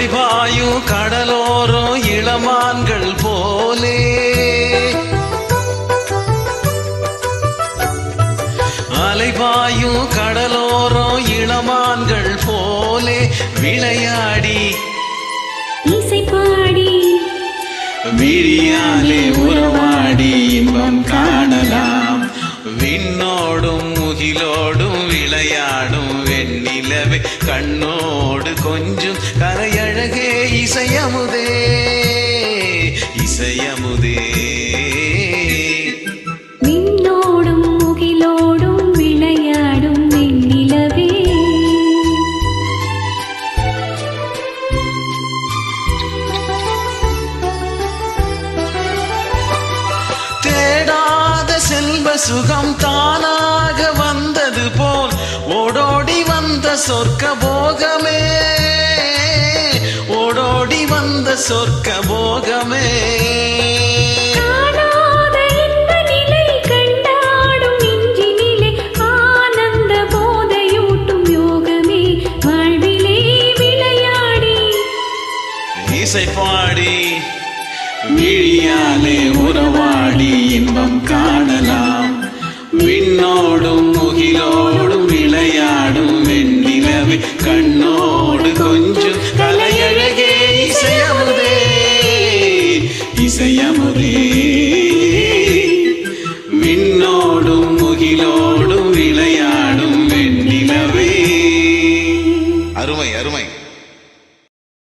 நுழைவாயும் கடலோரம் இளமான்கள் போலே. அலைவாயும் கடலோரம் இளமான்கள் போலே. விளையாடி. இசைப்பாடி. விழியாலே உறவாடி இன்பம் காணலாம். விண்ணோடும் முகிலோடும் விளையாடும் வெண்ணிலவே. கண்ணோடு கொஞ்சம் கரைய இசையமுதே இசையமுதே. விண்ணோடும் முகிலோடும் விளையாடும் வெண்ணிலவே தேடாத செல்வ சுகம் தானாக வந்தது போல் ஓடோடி வந்த சொர்க்க போகமே. வந்த சொர்க்க போகமே இசை பாடி விழியாலே உறவாடி இன்பம் காணலாம். விண்ணோடும் முகிலோடும் விளையாடும் வெண்ணிலவே கண்ணோ se llama morir.